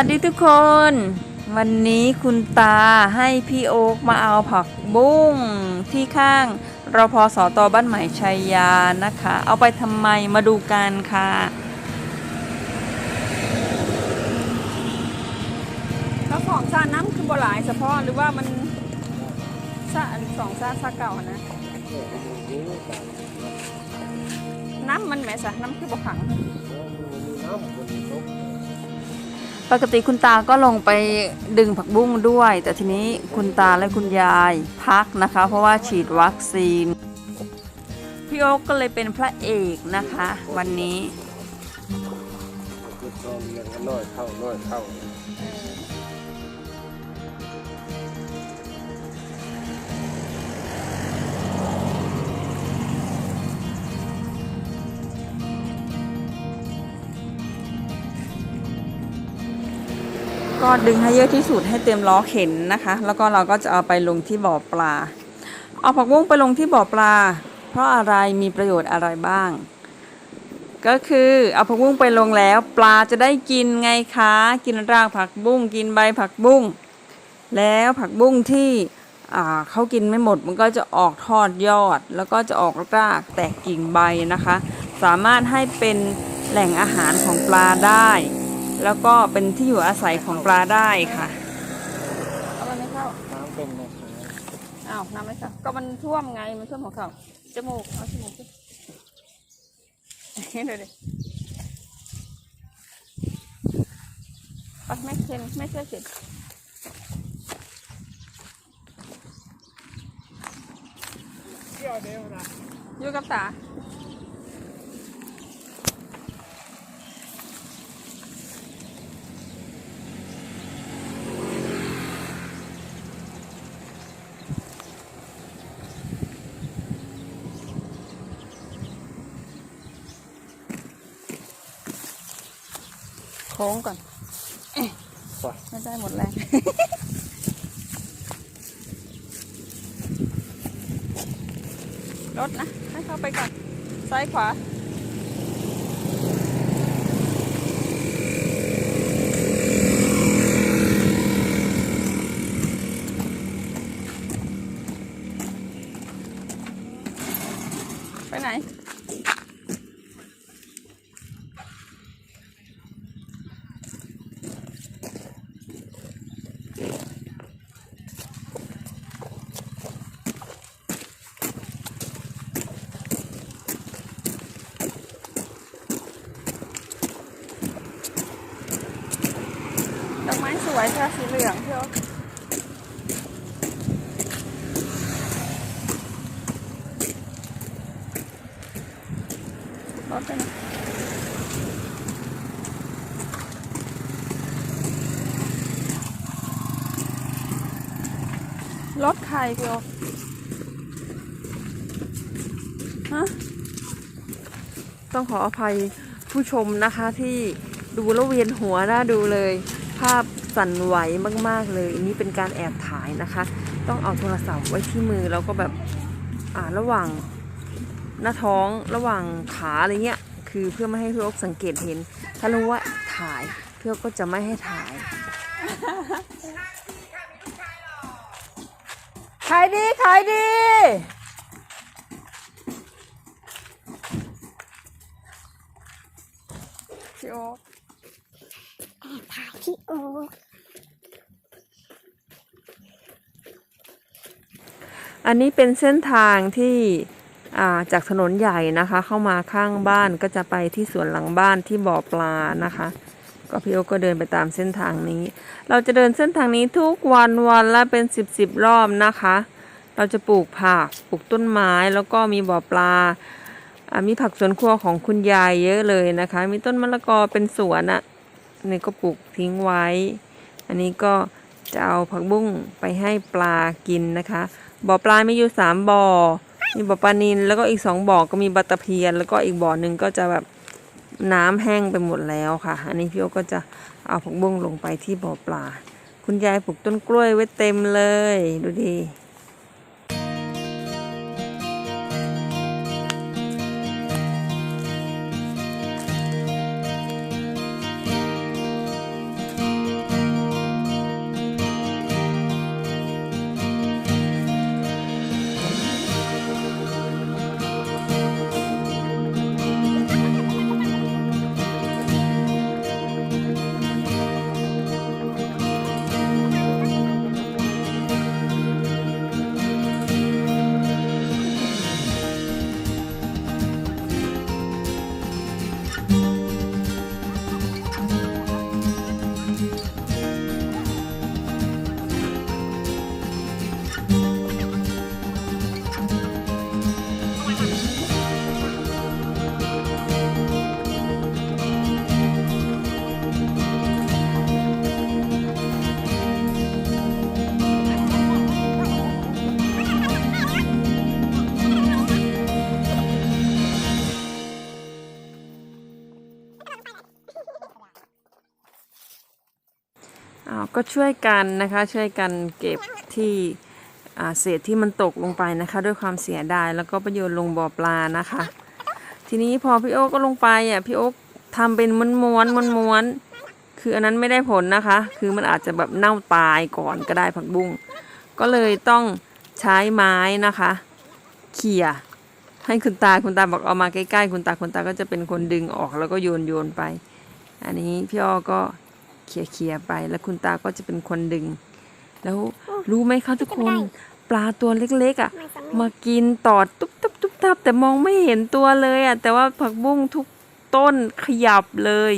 วัสดีทุกคน วันนี้คุณตาให้พี่โอ๊กมาเอาผักบุ้งที่ข้างรพสตบ้านใหม่ชัยยานะคะ เอาไปทำไมมาดูกันค่ะ แล้วของซาน้ำคือบ่หลายเฉพาะหรือว่ามันซาอันสองซาซาเก่านะ น้ำมันแหมสะน้ำคือบ่ขัง ปกติคุณตาก็ลงไปดึงผักบุ้งด้วย แต่ทีนี้คุณตาและคุณยายพักนะคะ เพราะว่าฉีดวัคซีน พี่โอ๊กก็เลยเป็นพระเอกนะคะ วันนี้ก็เรียนกันน้อยเข้าน้อยเข้า ก็ดึงให้เยอะที่สุดให้เต็มล้อเข็นนะคะ แล้วก็เราก็จะเอาไปลงที่บ่อปลา เอาผักบุ้งไปลงที่บ่อปลา เพราะอะไรมีประโยชน์อะไรบ้าง ก็คือเอาผักบุ้งไปลงแล้ว ปลาจะได้กินไงคะ กินรากผักบุ้งกินใบผักบุ้งแล้วผักบุ้งที่อ่าเขากินไม่หมดมันก็จะออกทอดยอด แล้วก็จะออกรากแตกกิ่งใบนะคะ สามารถให้เป็นแหล่งอาหารของปลาได้ แล้วก็เป็นที่อยู่อาศัยของปลาได้ค่ะ เอามันไม่เข้าน้ำเป็นนะครับอ้าวน้ำไม่เข้าก็มันท่วมไงมันท่วมของเขาจมูกเอาจมูกขึ้นเห็นเลยดิปัดไม่เค็มไม่ใช่เผ็ดเที่ยวเดียวนะอยู่กับตา ค้งก่อนไปไม่ได้หมดแรงรถนะ ให้เข้าไปก่อน ซ้ายขวาไปไหน ดอกไม้สวยค่ะสีเหลืองพี่โอ๊ครถไปไหนรถใครพี่โอ๊คฮะต้องขออภัยผู้ชมนะคะที่ดูแล้วเวียนหัวน่าดูเลย ภาพสั่นไหวมาก ๆ เลย อันนี้เป็นการแอบถ่ายนะคะ ต้องเอาโทรศัพท์ไว้ที่มือแล้วก็แบบอ่าระหว่างหน้าท้องระหว่างขาอะไรเงี้ยคือเพื่อไม่ให้พี่อ๊คสังเกตเห็น ถ้ารู้ว่าถ่ายเพี่อก็จะไม่ให้ถ่ายขายดีขายดีพี่โอ๊คถ่า ที่โอ๊คอันนี้เป็นเส้นทางที่าจากถนนใหญ่นะคะ เข้ามาข้างบ้านก็จะไปที่สวนหลังบ้านที่บ่อปลานะคะ ก็พี่โอก็เดินไปตามเส้นทางนี้ เราจะเดินเส้นทางนี้ทุกวันวันละเป็นสิบสิบรอบนะคะ เราจะปลูกผักปลูกต้นไม้แล้วก็มีบ่อปลาอ่ามีผักสวนครัวของคุณยายเยอะเลยนะคะ มีต้นมะละกอเป็นสวนอะ่ะ นี่ก็ปลูกทิ้งไว้ อันนี้ก็จะเอาผักบุ้งไปให้ปลากินนะคะบ่อปลามีอยู่สามบ่อมีบ่อปลานินแล้วก็อีกสองบ่อก็มีบัตตะเพียน แล้วก็อีกบ่อหนึ่งก็จะแบบน้ำแห้งไปหมดแล้วค่ะ อันนี้พี่โอก็จะเอาผักบุ้งลงไปที่บ่อปลา คุณยายปลูกต้นกล้วยไว้เต็มเลย ดูดี ก็ช่วยกันนะคะช่วยกันเก็บที่เศษที่มันตกลงไปนะคะ ด้วยความเสียดายแล้วก็ประโยชน์ลงบ่อปลานะคะ ทีนี้พอพี่โอ๊กก็ลงไปอะพี่โอ๊กทำเป็นม้วนๆม้วนๆคืออันนั้นไม่ได้ผลนะคะ คือมันอาจจะแบบเน่าตายก่อนก็ได้ผักบุ้งก็เลยต้องใช้ไม้นะคะ เขี่ยให้คุณตาคุณตาบอกเอามาใกล้ๆ คุณตาคุณตาก็จะเป็นคนดึงออกแล้วก็โยนโยนไป อันนี้พี่อ้อก็ เขี่ยเขี่ยๆไป แล้วคุณตาก็จะเป็นคนดึง แล้วรู้ไหมคะทุกคนปลาตัวเล็กๆอะไม่สำเร็จมากินตอดตุ๊บตุ๊บตุ๊บตับแต่มองไม่เห็นตัวเลยอะแต่ว่าผักบุ้งทุกต้นขยับเลย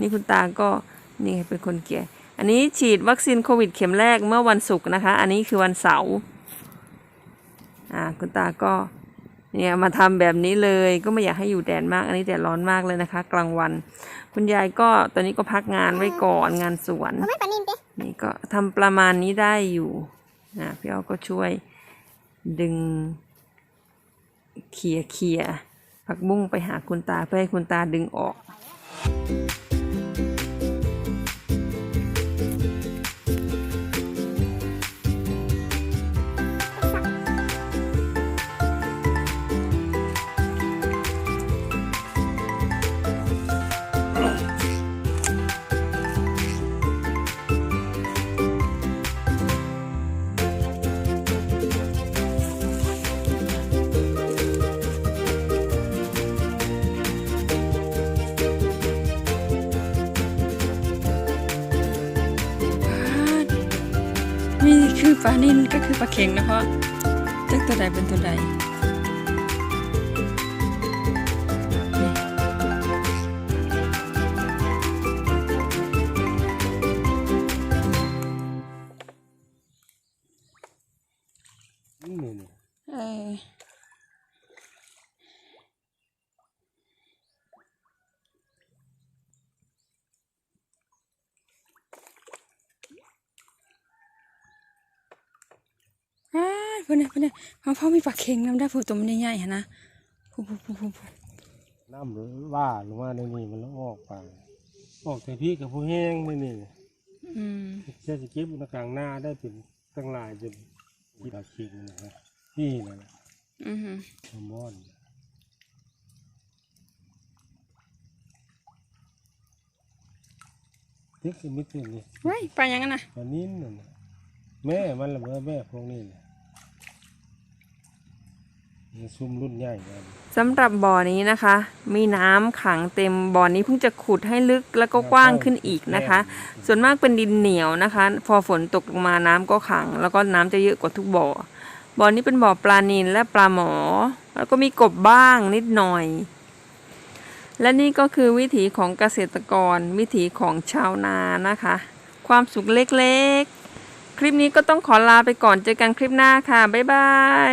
นี่คุณตาก็นี่เป็นคนเกลี่ยอันนี้ฉีดวัคซีนโควิดเข็มแรกเมื่อวันศุกร์นะคะ อันนี้คือวันเสาร์อ่าคุณตาก็ เนี่ยมาทำแบบนี้เลยก็ไม่อยากให้อยู่แดดมาก อันนี้แดดร้อนมากเลยนะคะ กลางวัน คุณยายก็ตอนนี้ก็พักงานไว้ก่อนงานสวนไม่ปลานินเด้นี่ก็ทำประมาณนี้ได้อยู่นะพี่อ้อก็ช่วยดึงเขี่ยเขี่ยผักบุ้งไปหาคุณตาเพื่อให้คุณตาดึงออกนี่ นินก็คือปลาเข็งนะเพราะจากตัวใดเป็นตัวใด เพื่อนนะเพื่อนนะพ่อพ่อมีปลาเข็งน้ำได้ผู้ตัวมันใหญ่ๆหั่นนะผู้ผู้ผู้ผู้ผู้น้ำว่าลงมาในนี่มันแล้วออกไปออกแต่พี่กับผู้แห้งนี่นี่อืมเชื่อสกิปตะกลางหน้าได้เป็นตั้งหลายจนที่ตาคิงนะฮะนี่นะอือหือแซลมอนติ๊กสิมิตรนี่ไว้ปลายังไงนะปลานิ่นน่ะนะแม่มันละเมื่อแม่พวกนี้นะ นี่ซุ่มรุ่นใหญ่กันสำหรับบ่อนี้นะคะ มีน้ำขังเต็มบ่อนี้เพิ่งจะขุดให้ลึกแล้วก็กว้างขึ้นอีกนะคะ ส่วนมากเป็นดินเหนียวนะคะ พอฝนตกลงมาน้ำก็ขัง แล้วก็น้ำจะเยอะกว่าทุกบ่อบ่อนี้เป็นบ่อปลานิลและปลาหมอ แล้วก็มีกบบ้างนิดหน่อย และนี่ก็คือวิถีของเกษตรกร วิถีของชาวนานะคะ ความสุขเล็กๆ คลิปนี้ก็ต้องขอลาไปก่อนเจอกันคลิปหน้าค่ะ บ๊ายบาย